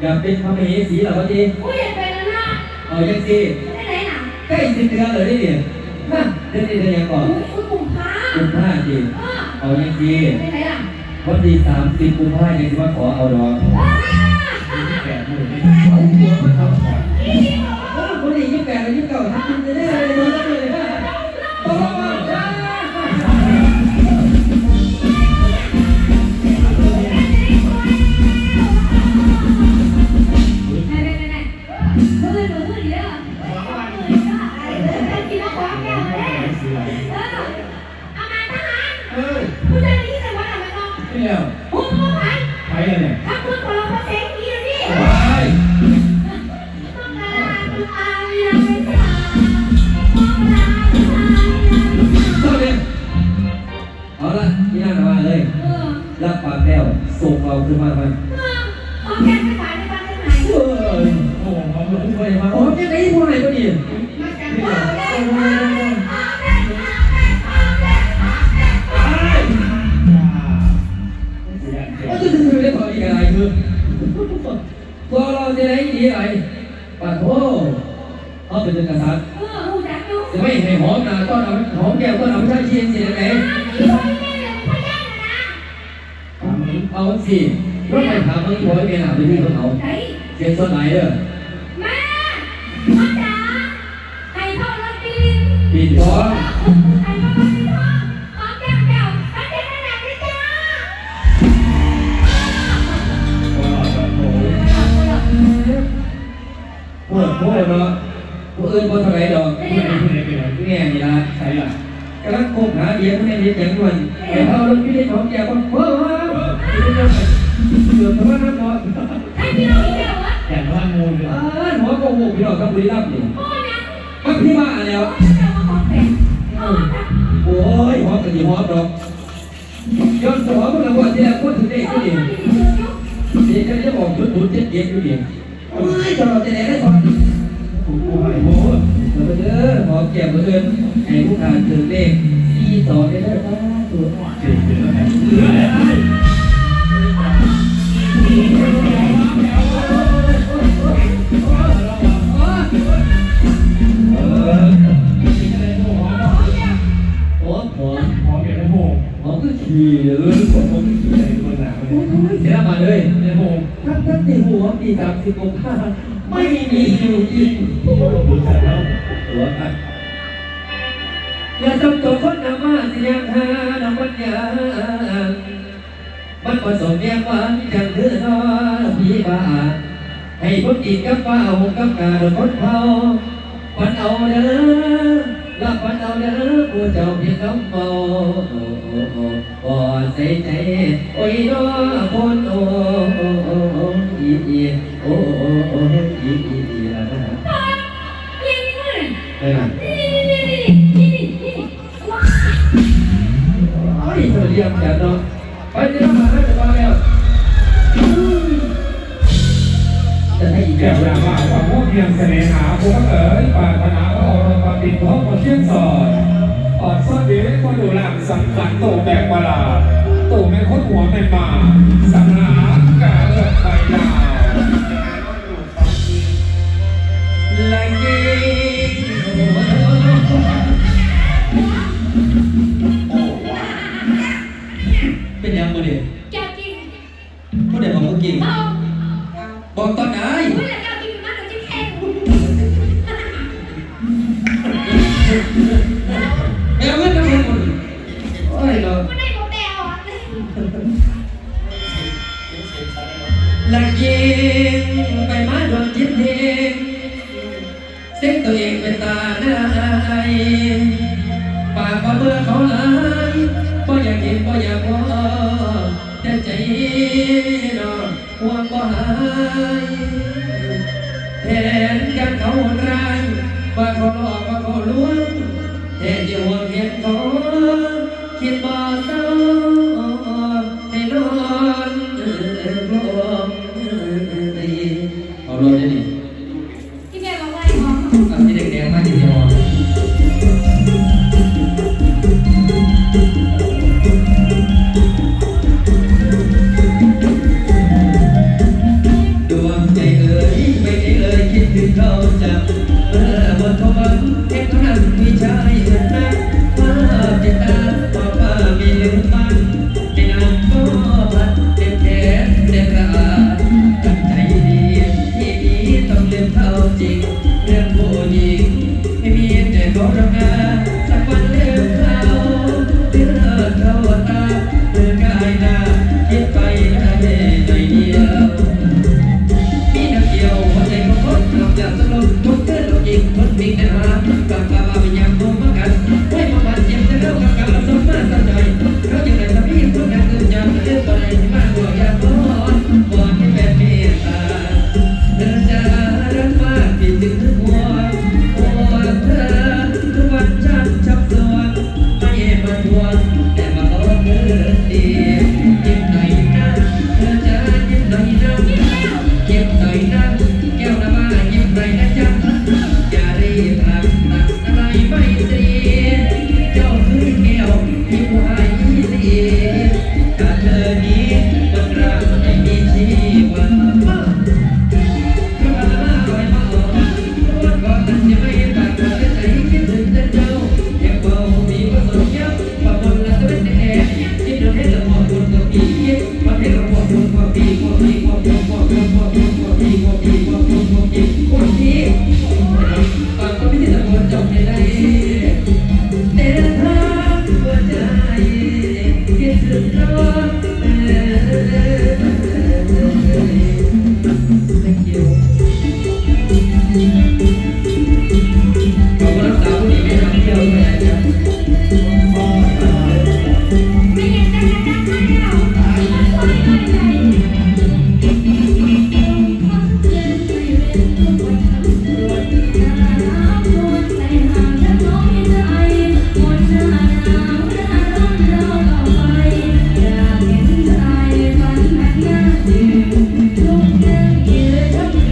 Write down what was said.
อยากเป็นพระมเหสีเหรอวะจีอุ้ยอยากเป็นแล้วนะเอายังสิได้ไหนน่ะใกล้สิบเดือนเลยนี่เนี่ยฮะเดือนนี้เดือนยังก่อนอุ้ยอุ้ยกลุ่มพระกุมภาจีเออเอายังสิได้ไหนล่ะวันที่สามสิบกุมภาพันธ์ยังจะมาขอเอาดอกว้าแปดหมื่นนี่เอาหัวมาทำก่อนอีนี่บอกว่าโอ้คนนี้ยี่สิบแปดยี่สิบเก้าทักกินจะได้เลยเล มันมองนี่แล้วหุ้มเข้าไปใครอะเนี่ยถ้าคุณคนเราเขาเซ็งนี่นะนี่ไปต้องการคุณอายังไม่ทราบต้องการคุณอายังไม่ทราบเข้าเลยเอาละพี่นั่งมาเลยเออรับปากแล้วส่งเราขึ้นมาไปเอาแก้ไปขายในบ้านได้ไหมเฮ้ยโอ้โหเขาไม่ได้มาโอ้ยจะได้ผู้ไหนก็ดีมาจากพ่อได้ จักอยู่จะไม่ให้หอมนาต้อนเอาหอมแก้วต้อนเอาชาเชียงเสียไหนอีโอ้ยแม่เลยพยานนะเอาสิรถไฟถามมึงบอกให้เมียหนาไปที่เขาไอ้เสียงส่วนไหนเด้อแม่พ่อจ๋าไอ้พ่อรถปีนปิดท้องไอ้พ่อรถปีนพ่อแก้วแก้วตั้งใจขนาดนี้จ้าปวดโคตรเนาะ ผู้อื่นบ่เท่าไหรดอกไม่ได้หรอแง่นี่ละใครล่ะกำลังคบหาเดียนแม่เดียนอย่งด่วนไอ้เท่ารถพี่ได้ของแกก็เพิ่มมาเกือบทั้งนั้นเนาะให้พี่น้องอีกแล้ววะแต่ว่างูเลยอ่าหัวโกหกพี่น้องกับบุรีรัมย์นี่พ่อเนี่ยมันพี่มาแล้วเจ้ามาแผนพ่อจ้ะโอ้ยหอมกันดีหอมดอกย้อนสมองมันละว่าที่แล้วพูดถึงเด็กพ่อก็ดีเจ้าเด็กก็จะบอกชุดชุดเจ็ดเจ็ดอยู่ดีโอ้ยตลอดจะไหนได้ก่อน กูกูให้โม้เด้อหอมแก้มเพื่อนให้ผู้ทานถึงเลขสี่สองได้เลยป้าตัวเจ็บเสือแม่เลยเออกินอะไรโม้หอมหอมหอมหอมเก็บได้โม้หอมก็ขี่เลยผมผมกินอะไรคนหนาเลยเสียมาเลยได้โม้ท่านท่านตีหัวตีสามสิบองศา ไม่มีอยู่จริงดูแต่แล้วตัวกันอย่าจำตัวคนนำมาเสียงหาน้ำมันยางมันผสมแยกหวานจังเถื่อนอพี่บ้าให้คนกินกับเป้ากับกาดคนเผาปันเอาเด้อรับปันเอาเด้อผู้เจ้าเพียงคำเมาก่อใส่ใจโอ้ยน้อคนโอ้โอ้ โอ้โอ้อีอีโอ้โอ้โอ้อีอีอีละนะพ่อนี่นี่นี่ได้ไหมนี่นี่นี่นี่นี่นี่ว้าไอ้เธอเรียกจัดเนาะไปเดี๋ยวมาให้จะมาแล้วจะให้อีกแก้แก้ววลาละว่าความมุ่งเพียงเสน่หาผู้เอ๋ยปารถนาพระองค์ปฏิทองมาเชี่ยงสอนออดซ่อนดีคนดูหลังสังขันโตแบกประหลาดโตแม่คนหัวแม่มาสังหารกาเอิดไฟดา แม่เว้ยทำไมหมดโอ้ยเนาไม่ได้บอกแก้วอะละเกไปมาดวงจิตเพลงเส้นตัวเองเป็นตาหน้าไอปากว่าเบื่อเขาหลายบ่อยากกินบ่อยากว่าแต่ใจนาะห่วงบ่หายแทนกันเขาร้าย ว่าเขาหลอกว่าเขาลวงแทนที่ห่วงเห็นเขาคิดบ่เศร้าให้นอนกลมเอาลงได้ดิ